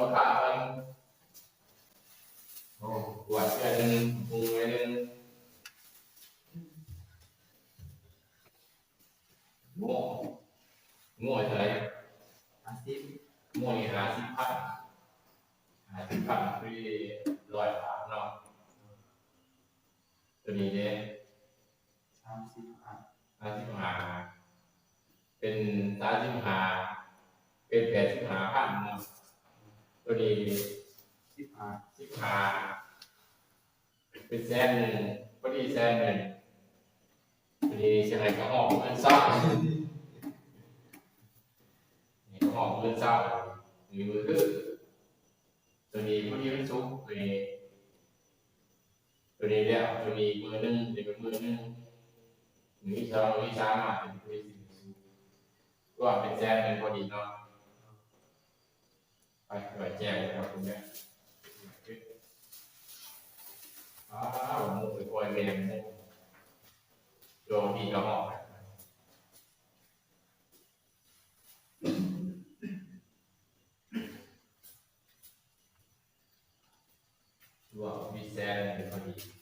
ราคามันโอ้หวานเกินหนึ่งปรุงไว้หนึ่งโง่โง่เท่าไหร่อาชีพโง่นี่หาสิบพันหาสิบพันคือร้อยบาทเนาะตัวนี้เนี่ยสามสิบห้าสามสิบห้าเป็นสามสิบห้าเป็นแปดสิบห้าพันเนาะ ตัวนี้สิบห้าสิบห้าเป็นแสนหนึ่งพอดีแสนหนึ่งตัวนี้เชียงรายก็หอมเงินเศร้านี่ก็หอมเงินเศร้ามีมือคือตัวนี้พอดีมันซุกตัวนี้ตัวนี้แล้วตัวนี้มือหนึ่งเดี๋ยวเป็นมือหนึ่งมีสองมีสามอะเป็นตัวที่ซุกก็เป็นแสนหนึ่งพอดีเนาะ ไปไปแจ้งครับคุณแม่อ้าวหมูไปคอยเรหมูโยมีกระหม่อมว่ามีแซนเป็นพอดี